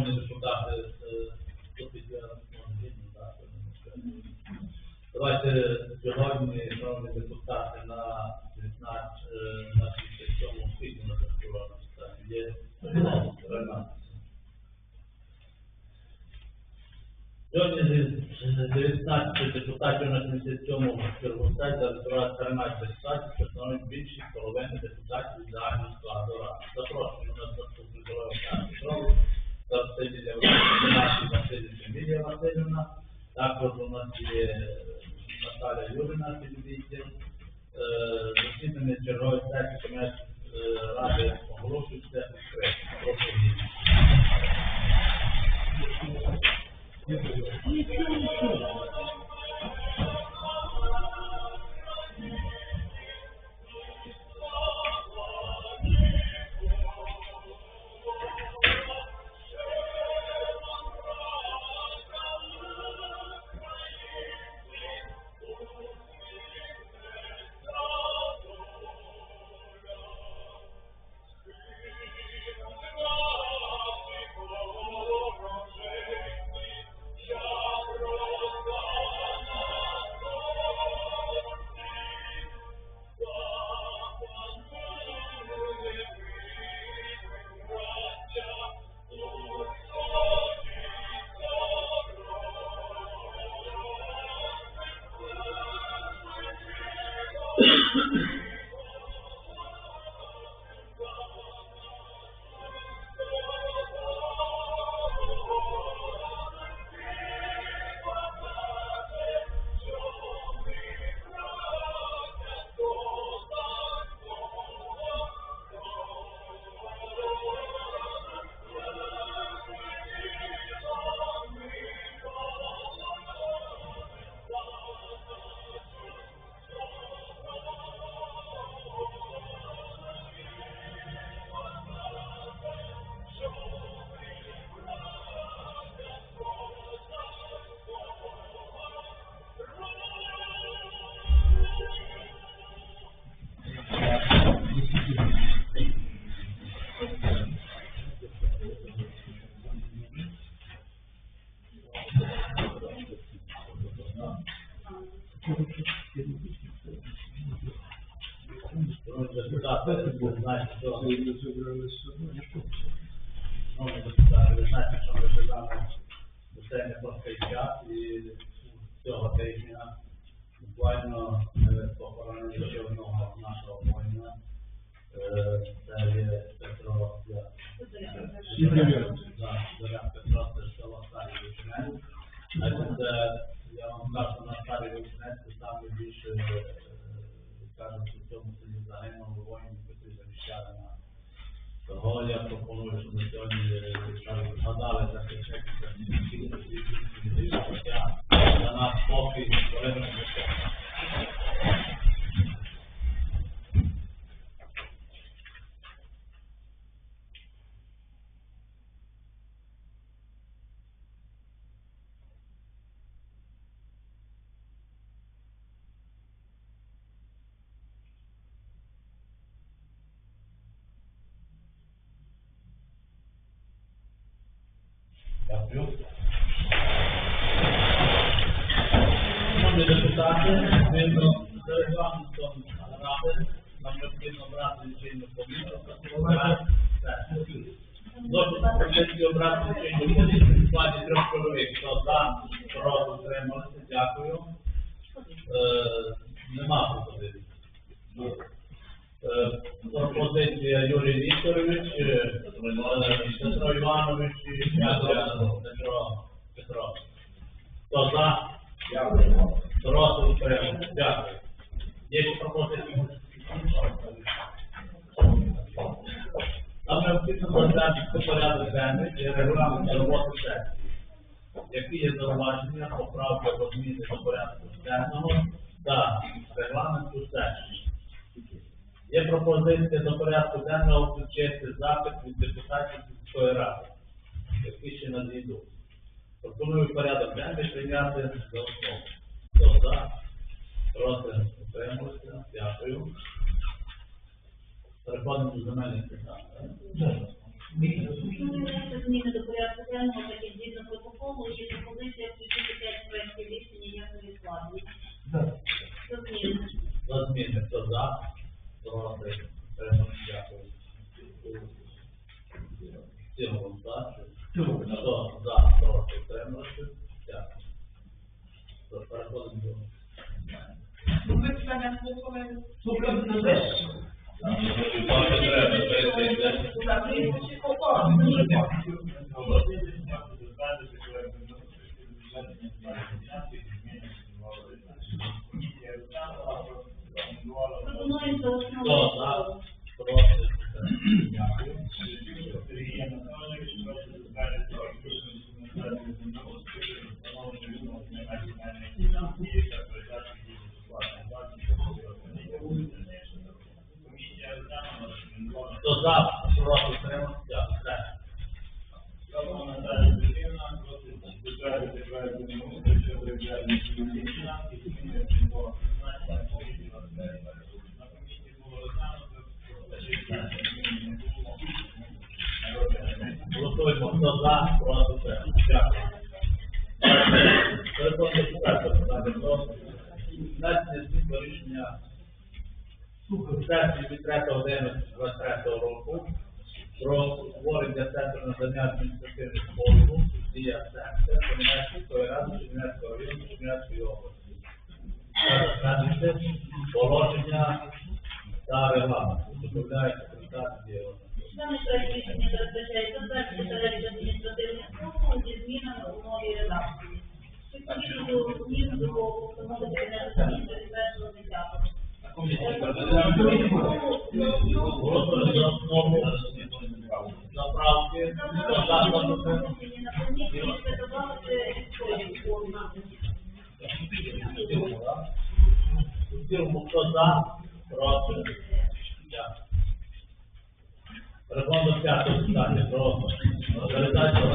Е, Давайте сьогодні, шановні депутати, на 19, е, на 67 квітня на зареєстровано питання є 13. Сьогодні 19 депутатів на 77 чергостаті зареєстрували 13 депутатів, що становить більшість половини депутатів загального складу ради. Запрошую на заступник голови Василія Васильівна, Васильівна Емілія Васильівна, також у нас є Наталя Юрина, підвідділ. Засідання чергової сесії е, ради оголошую все відкрито. Прошу знаєте, що Шановні депутати, ви знаєте, що ми цей непростий час і цього тижня буквально похоронили ще одного нашого воїна. Це є Петро Зорян Петро, це село Старий Вишнець. Я вам кажу, на Старий Вишнець, це нас. Того я пропоную, щоб ми сьогодні е, згадали за чеки, життя за нас спокій, коли ми життя. Дякую. Шановні депутати, згідно з регламентом ради, нам необхідно брати лічильну комісію. Досить пропозиції обрати лічильну комісію в складі трьох чоловік. Хто за, проти, утрималися, дякую. Е, Нема пропозиції. Е, Пропозиція Юрій Вікторович, е, е, Петро Іванович і Петро Петро Петро. Хто за? Дякую. Проти утримали. Дякую. Є ще пропозиції? Нам необхідно розглянути порядок денний і регламент роботи сесії. Які є зауваження, поправки або зміни до порядку денного та регламенту сесії? Є пропозиція до порядку денного включити запит від депутатів сільської ради, які ще надійдуть. Пропоную порядок денний прийняти за основу. Хто? Проти? Утрималися? Дякую. Переходимо до земельних питань. зміни до порядку денного, так і згідно Хто за, сесії від 3.11.23 року про створення центру надання адміністративних послуг дія центр Кам'янецької ради Чернівецького району Чернівецької області. Затвердити положення та регламент. Доповідає секретар Дієва. Даний проект рішення передбачає затвердити перелік адміністративних послуг зі змінами у новій редакції. Відповідно до змін до постанови Кабінету міністрів першого Хто за, проти, утримався? На комісії це додати історію форму. У цілому, хто за, проти, дякую. Переходимо до п'ятого питання про організацію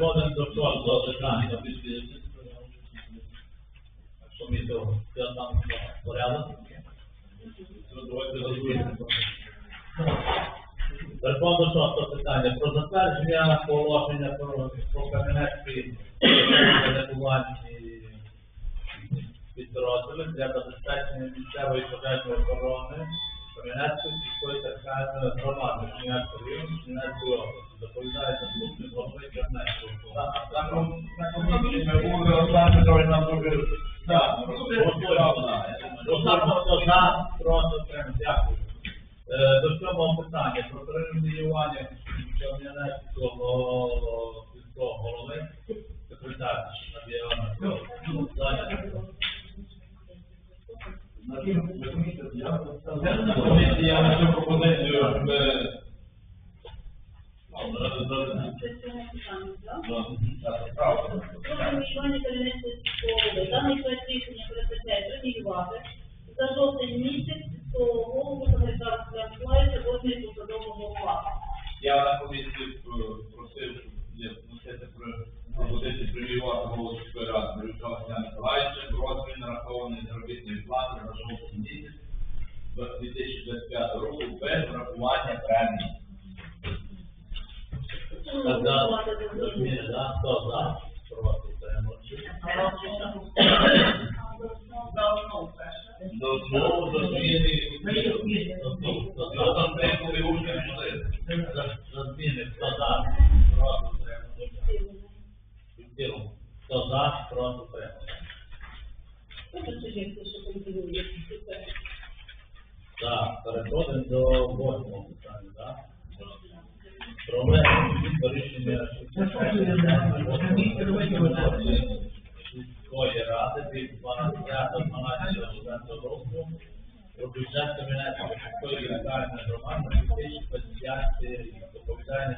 Переходимо до шостого питання. Комісію, що там порядок? Давайте розуміємо. Переходимо до шостого питання. Про затвердження положення про, Кам'янецький регулювальні підрозділи для забезпечення місцевої пожежної охорони Кам'янецької сільської територіальної громади Кам'янецького району Кам'янецької області. Доповідає заступник голови Чернецького. Голосуємо, хто за, проти, утримався. Дякую. Е, До цього питання про перейменування Кам'янецького преміювати за жовтень місяць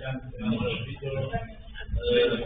Yeah, people.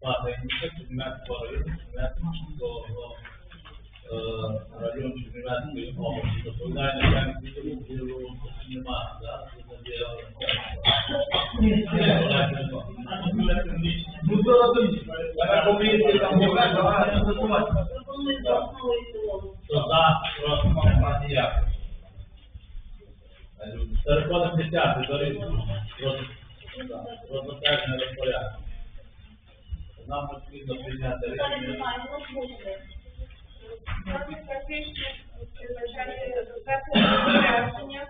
Патинівка, Чернівецького району, Чернівецького е, району Чернівецької області. Доповідає начальник відділу відділу немає, так? Це є Ну, то розумієш, на комісії там не давайте голосувати. Пропонують за основу і в цілому. Хто за, проти, немає ніяких. Переходимо десятий, доріг. Про затвердження розпорядку. Нам потрібно прийняти рішення. ну, затвердження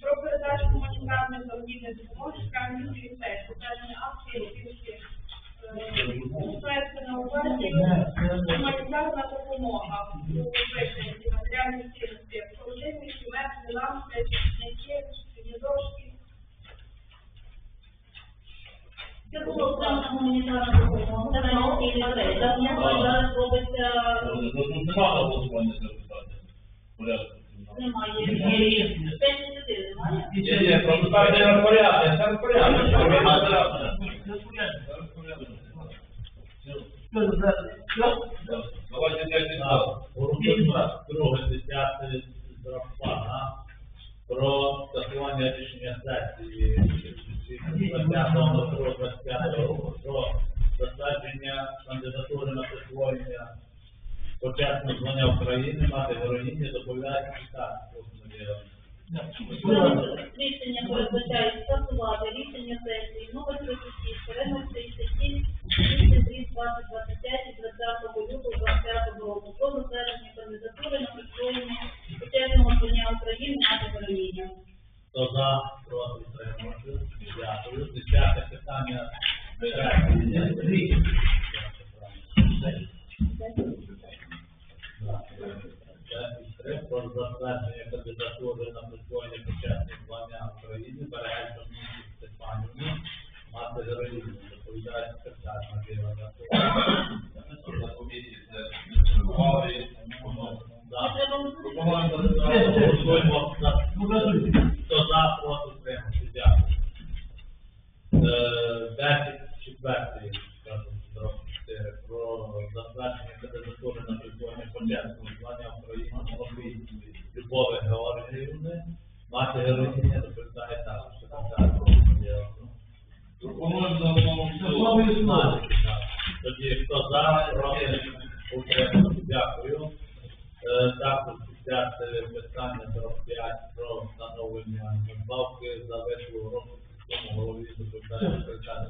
про передачу гуманітарної заробітної допомоги Кам'янської сесії, затвердження акції оцінки на увазі гуманітарна допомога. У вигляді матеріальної цінності, Це було окрема гуманітарна допомога, це на цілі речі. Зараз робиться, Нема голосування за питання. Порядку. немає. Це ініціативи немає? Є, є, просто так не розпорядок, це розпорядок. Давайте мати героїні. Доповідає секретар Надія На комісії це хто за, проти, утримався. Дякую. Е, Також десяте питання 45 про встановлення надбавки за вислугу року голові доповідає секретар.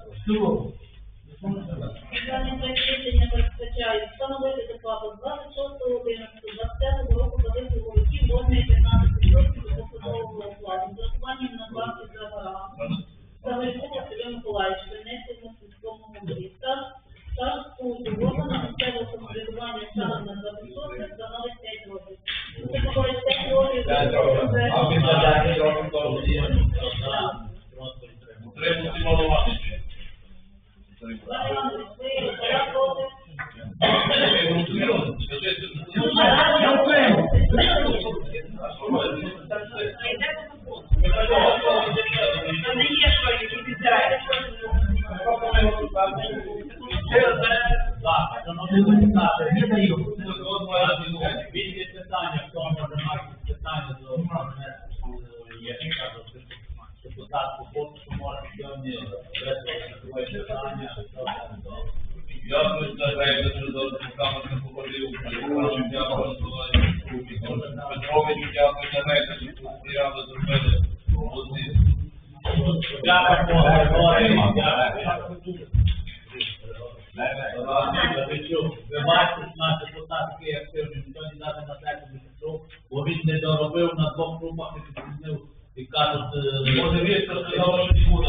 Державний проект рішення передбачає встановити доплату з 26.11.25 року за вислугу років до 15% до посадового окладу. З урахуванням надбавки за гора. Загального Сергія Миколаївич, принесено в сільському голові. Стаж стаж служби органа місцевого самоврядування станом на депутат Куповський може сьогодні питання. Дякую за рейди, що за саме не поговорив. Прошу, дякую за Петрович, дякую за рейди, що сприяли зробили. Молодці. Дякую, Григорій, дякую. Ви бачите, наш депутат такий активний, сьогодні навіть на третьому пішов, бо він не доробив на двох групах і підпізнив, от, е, Може, Віктор сказав, що не буде,